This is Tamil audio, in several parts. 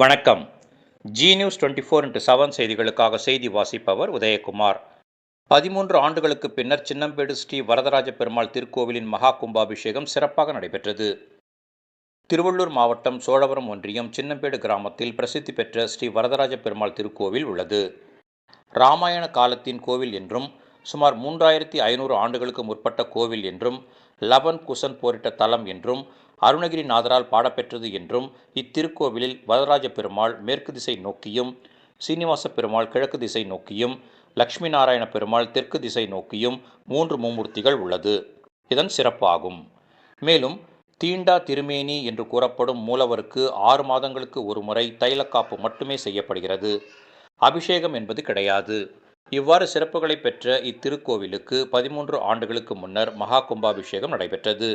வணக்கம். Zee news twenty four into seven செய்திகளுக்காக செய்தி வாசிப்பவர் உதயகுமார். பதிமூன்று ஆண்டுகளுக்கு பின்னர் சின்னம்பேடு ஸ்ரீ வரதராஜ பெருமாள் திருக்கோவிலின் மகா கும்பாபிஷேகம் சிறப்பாக நடைபெற்றது. திருவள்ளூர் மாவட்டம் சோழவரம் ஒன்றியம் சின்னம்பேடு கிராமத்தில் பிரசித்தி பெற்ற ஸ்ரீ வரதராஜ பெருமாள் திருக்கோவில் உள்ளது. ராமாயண காலத்தின் கோவில் என்றும் சுமார் மூன்றாயிரத்தி ஐநூறு ஆண்டுகளுக்கு முற்பட்ட கோவில் என்றும் லவன் குசன் போரிட்ட தலம் என்றும் அருணகிரிநாதரால் பாடப்பெற்றது என்றும் இத்திருக்கோவிலில் வரதராஜ பெருமாள் மேற்கு திசை நோக்கியும் சீனிவாச பெருமாள் கிழக்கு திசை நோக்கியும் லக்ஷ்மி நாராயண பெருமாள் தெற்கு திசை நோக்கியும் மூன்று மும்மூர்த்திகள் உள்ளது. இதன் சிறப்பாகும். மேலும் தீண்டா திருமேனி என்று கூறப்படும் மூலவருக்கு ஆறு மாதங்களுக்கு ஒருமுறை தைலக்காப்பு மட்டுமே செய்யப்படுகிறது. அபிஷேகம் என்பது கிடையாது. இவ்வாறு சிறப்புகளை பெற்ற இத்திருக்கோவிலுக்கு பதிமூன்று ஆண்டுகளுக்கு முன்னர் மகா கும்பாபிஷேகம் நடைபெற்றது.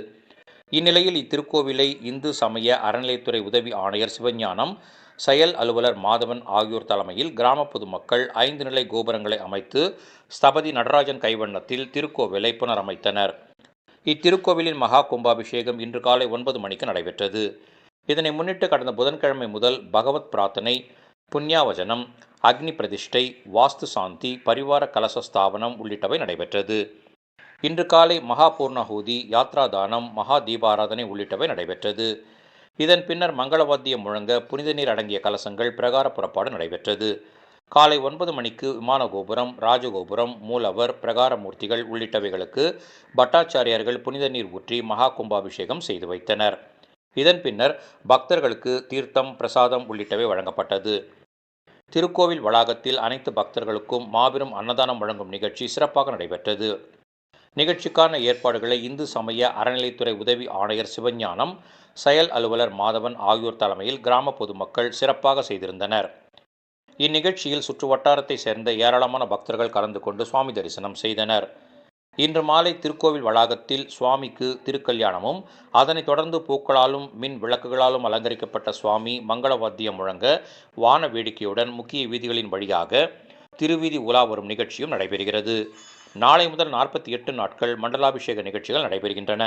இந்நிலையில் இத்திருக்கோவிலை இந்து சமய அறநிலைத்துறை உதவி ஆணையர் சிவஞானம் செயல் அலுவலர் மாதவன் ஆகியோர் தலைமையில் கிராம பொதுமக்கள் ஐந்து நிலை கோபுரங்களை அமைத்து ஸ்தபதி நடராஜன் கைவண்ணத்தில் திருக்கோவிலை புனரமைத்தனர். இத்திருக்கோவிலின் மகா கும்பாபிஷேகம் இன்று காலை ஒன்பது மணிக்கு நடைபெற்றது. இதனை முன்னிட்டு கடந்த புதன்கிழமை முதல் பகவத் பிரார்த்தனை புண்ணியாவஜனம் அக்னி பிரதிஷ்டை வாஸ்து சாந்தி பரிவார கலச ஸ்தாபனம் உள்ளிட்டவை நடைபெற்றது. இன்று காலை மகா பூர்ணாகூதி யாத்ரா தானம் மகா தீபாராதனை உள்ளிட்டவை நடைபெற்றது. இதன் பின்னர் மங்களவாத்தியம் முழங்க புனித நீர் அடங்கிய கலசங்கள் பிரகார புறப்பாடு நடைபெற்றது. காலை ஒன்பது மணிக்கு விமான கோபுரம் ராஜகோபுரம் மூலவர் பிரகார மூர்த்திகள் உள்ளிட்டவைகளுக்கு பட்டாச்சாரியார்கள் புனித நீர் ஊற்றி மகா கும்பாபிஷேகம் செய்து வைத்தனர். இதன் பின்னர் பக்தர்களுக்கு தீர்த்தம் பிரசாதம் உள்ளிட்டவை வழங்கப்பட்டது. திருக்கோவில் வளாகத்தில் அனைத்து பக்தர்களுக்கும் மாபெரும் அன்னதானம் வழங்கும் நிகழ்ச்சி சிறப்பாக நடைபெற்றது. நிகழ்ச்சிக்கான ஏற்பாடுகளை இந்து சமய அறநிலைத்துறை உதவி ஆணையர் சிவஞானம் செயல் அலுவலர் மாதவன் ஆகியோர் தலைமையில் கிராம பொதுமக்கள் சிறப்பாக செய்திருந்தனர். இந்நிகழ்ச்சியில் சுற்று வட்டாரத்தை சேர்ந்த ஏராளமான பக்தர்கள் கலந்து கொண்டு சுவாமி தரிசனம் செய்தனர். இன்று மாலை திருக்கோவில் வளாகத்தில் சுவாமிக்கு திருக்கல்யாணமும் அதனைத் தொடர்ந்து பூக்களாலும் மின் விளக்குகளாலும் அலங்கரிக்கப்பட்ட சுவாமி மங்களவாத்தியம் முழங்க வான வேடிக்கையுடன் முக்கிய வீதிகளின் வழியாக திருவீதி உலா வரும் நிகழ்ச்சியும் நடைபெறுகிறது. நாளை முதல் நாற்பத்தி எட்டு நாட்கள் மண்டலாபிஷேக நிகழ்ச்சிகள் நடைபெறுகின்றன.